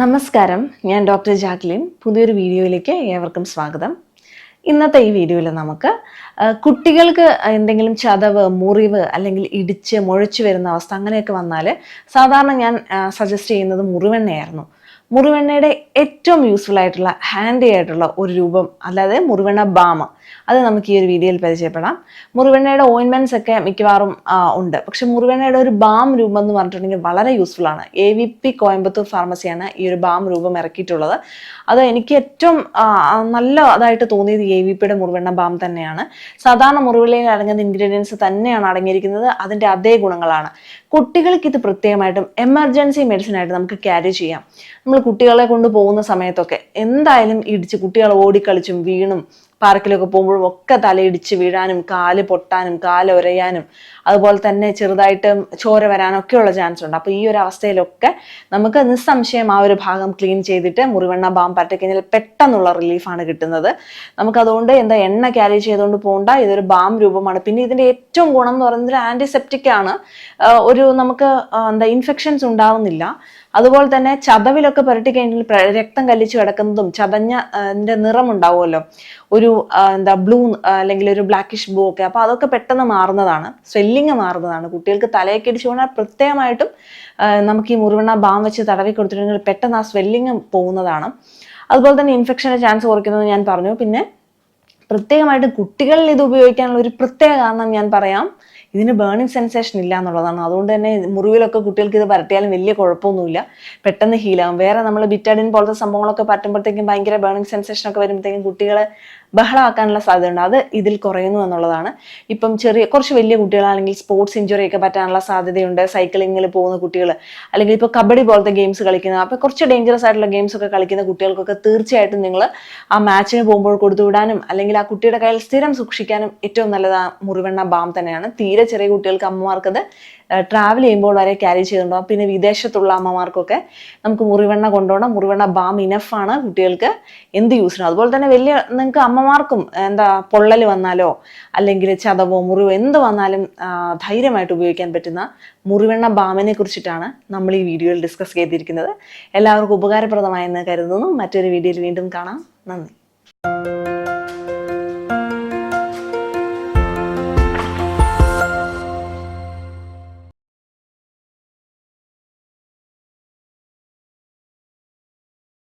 നമസ്കാരം. ഞാൻ doctor Jacqueline. പുതിയൊരു വീഡിയോയിലേക്ക് ഏവർക്കും സ്വാഗതം. ഇന്നത്തെ ഈ വീഡിയോയിൽ നമുക്ക് കുട്ടികൾക്ക് എന്തെങ്കിലും ചതവ് മുറിവ് അല്ലെങ്കിൽ ഇടിച്ച് മുഴച്ചു വരുന്ന അവസ്ഥ അങ്ങനെയൊക്കെ വന്നാൽ സാധാരണ ഞാൻ സജസ്റ്റ് ചെയ്യുന്നത് മുറിവെണ്ണയായിരുന്നു. മുറിവെണ്ണയുടെ ഏറ്റവും യൂസ്ഫുൾ ആയിട്ടുള്ള ഹാൻഡി ആയിട്ടുള്ള ഒരു രൂപം അല്ലാതെ മുറിവെണ്ണ ബാമ. അത് നമുക്ക് ഈ ഒരു വീഡിയോയിൽ പരിചയപ്പെടാം. മുറിവെണ്ണയുടെ ഓയിൻമെന്റ്സ് ഒക്കെ മിക്കവാറും ഉണ്ട്. പക്ഷെ മുറിവെണ്ണയുടെ ഒരു ബാം രൂപം എന്ന് പറഞ്ഞിട്ടുണ്ടെങ്കിൽ വളരെ യൂസ്ഫുൾ ആണ്. എ വി പി കോയമ്പത്തൂർ ഫാർമസിയാണ് ഈ ഒരു ബാം രൂപം ഇറക്കിയിട്ടുള്ളത്. അത് എനിക്ക് ഏറ്റവും നല്ല അതായിട്ട് തോന്നിയത് എ വി പിയുടെ മുറിവെണ്ണ ബാം തന്നെയാണ്. സാധാരണ മുറിവിലയിൽ അടങ്ങുന്ന ഇൻഗ്രീഡിയൻസ് തന്നെയാണ് അടങ്ങിയിരിക്കുന്നത്. അതിന്റെ അതേ ഗുണങ്ങളാണ്. കുട്ടികൾക്ക് ഇത് പ്രത്യേകമായിട്ടും എമർജൻസി മെഡിസിൻ ആയിട്ട് നമുക്ക് ക്യാരി ചെയ്യാം. നമ്മൾ കുട്ടികളെ കൊണ്ട് പോകുന്ന സമയത്തൊക്കെ എന്തായാലും ഇടിച്ച് കുട്ടികൾ ഓടിക്കളിച്ചും വീണും പാർക്കിലൊക്കെ പോകുമ്പോഴും ഒക്കെ തലയിടിച്ച് വീഴാനും കാൽ പൊട്ടാനും കാൽ ഉരയാനും അതുപോലെ തന്നെ ചെറുതായിട്ട് ചോര വരാനും ഉള്ള ചാൻസ് ഉണ്ട്. അപ്പോൾ ഈ ഒരു അവസ്ഥയിലൊക്കെ നമുക്ക് നിസ്സംശയം ആ ഒരു ഭാഗം ക്ലീൻ ചെയ്തിട്ട് മുറിവെണ്ണ ബാം പരട്ടിക്കഴിഞ്ഞാൽ പെട്ടെന്നുള്ള റിലീഫാണ് കിട്ടുന്നത്. നമുക്കതുകൊണ്ട് എന്താ എണ്ണ ക്യാരി ചെയ്തുകൊണ്ട് പോകണ്ട ഇതൊരു ബാം രൂപമാണ്. പിന്നെ ഇതിന്റെ ഏറ്റവും ഗുണം എന്ന് പറയുന്നത് ആന്റിസെപ്റ്റിക് ആണ്. ഒരു നമുക്ക് എന്താ ഇൻഫെക്ഷൻസ് ഉണ്ടാവുന്നില്ല. അതുപോലെ തന്നെ ചതവിലൊക്കെ പുരട്ടി കഴിഞ്ഞാൽ രക്തം കല്ലിച്ച് കിടക്കുന്നതും ചതഞ്ഞ നിറമുണ്ടാവുമല്ലോ ഒരു ആ, എന്താ ബ്ലൂ അല്ലെങ്കിൽ ഒരു ബ്ലാക്കിഷ് ബ്ലൂ ഒക്കെ. അപ്പൊ അതൊക്കെ പെട്ടെന്ന് മാറുന്നതാണ്. സ്വെല്ലിങ് മാറുന്നതാണ്. കുട്ടികൾക്ക് തലയൊക്കെ ഇടിച്ചു കൊണ്ടാൽ പ്രത്യേകമായിട്ടും നമുക്ക് ഈ മുറിവെണ്ണ ബാം വെച്ച് തടവി കൊടുത്തിട്ടുണ്ടെങ്കിൽ പെട്ടെന്ന് ആ സ്വെല്ലിങ് പോകുന്നതാണ്. അതുപോലെ തന്നെ ഇൻഫെക്ഷന്റെ ചാൻസ് കുറയ്ക്കുന്നത് ഞാൻ പറഞ്ഞു. പിന്നെ പ്രത്യേകമായിട്ട് കുട്ടികളിൽ ഇത് ഉപയോഗിക്കാനുള്ള ഒരു പ്രത്യേക കാരണം ഞാൻ പറയാം. ഇതിന് ബേണിംഗ് സെൻസേഷൻ ഇല്ല എന്നുള്ളതാണ്. അതുകൊണ്ട് തന്നെ മുറിവിലൊക്കെ കുട്ടികൾക്ക് ഇത് പരട്ടിയാലും വലിയ കുഴപ്പമൊന്നുമില്ല. പെട്ടെന്ന് ഹീലാകും വേറെ നമ്മൾ ബിറ്റാഡിൻ പോലത്തെ സംഭവങ്ങളൊക്കെ പറ്റുമ്പോഴത്തേക്കും ഭയങ്കര ബേണിംഗ് സെൻസേഷൻ ഒക്കെ വരുമ്പോഴത്തേക്കും കുട്ടികളെ ബഹളമാക്കാനുള്ള സാധ്യതയുണ്ട്. അത് ഇതിൽ കുറയുന്നു എന്നുള്ളതാണ്. ഇപ്പം ചെറിയ കുറച്ച് വലിയ കുട്ടികളാണെങ്കിൽ സ്പോർട്സ് ഇഞ്ചുറി ഒക്കെ പറ്റാനുള്ള സാധ്യതയുണ്ട്. സൈക്ലിങ്ങിൽ പോകുന്ന കുട്ടികൾ അല്ലെങ്കിൽ ഇപ്പോൾ കബഡി പോലത്തെ ഗെയിംസ് കളിക്കുന്ന അപ്പോൾ കുറച്ച് ഡേഞ്ചറസ് ആയിട്ടുള്ള ഗെയിംസ് ഒക്കെ കളിക്കുന്ന കുട്ടികൾക്കൊക്കെ തീർച്ചയായിട്ടും നിങ്ങൾ ആ മാച്ചിന് പോകുമ്പോൾ കൊടുത്തു വിടാനും അല്ലെങ്കിൽ ആ കുട്ടിയുടെ കയ്യിൽ സ്ഥിരം സൂക്ഷിക്കാനും ഏറ്റവും നല്ലത് ആ മുറിവെണ്ണ ബാം തന്നെയാണ്. തീരെ ചെറിയ കുട്ടികൾക്ക് അമ്മമാർക്കത് ട്രാവൽ ചെയ്യുമ്പോൾ വരെ ക്യാരി ചെയ്തുകൊണ്ടുപോകാം. പിന്നെ വിദേശത്തുള്ള അമ്മമാർക്കൊക്കെ നമുക്ക് മുറിവെണ്ണ കൊണ്ടുപോകണം. മുറിവെണ്ണ ബാം ഇനഫ് ആണ് കുട്ടികൾക്ക് എന്ത് യൂസ് ചെയ്യണം അതുപോലെ തന്നെ വലിയ നിങ്ങൾക്ക് അമ്മമാർക്കും എന്താ പൊള്ളൽ വന്നാലോ അല്ലെങ്കിൽ ചതവോ മുറിവോ എന്ത് വന്നാലും ധൈര്യമായിട്ട് ഉപയോഗിക്കാൻ പറ്റുന്ന മുറിവെണ്ണ ബാമിനെ കുറിച്ചിട്ടാണ് നമ്മൾ ഈ വീഡിയോയിൽ ഡിസ്കസ് ചെയ്തിരിക്കുന്നത്. എല്ലാവർക്കും ഉപകാരപ്രദമായെന്ന് കരുതുന്നു. മറ്റൊരു വീഡിയോയിൽ വീണ്ടും കാണാം. നന്ദി.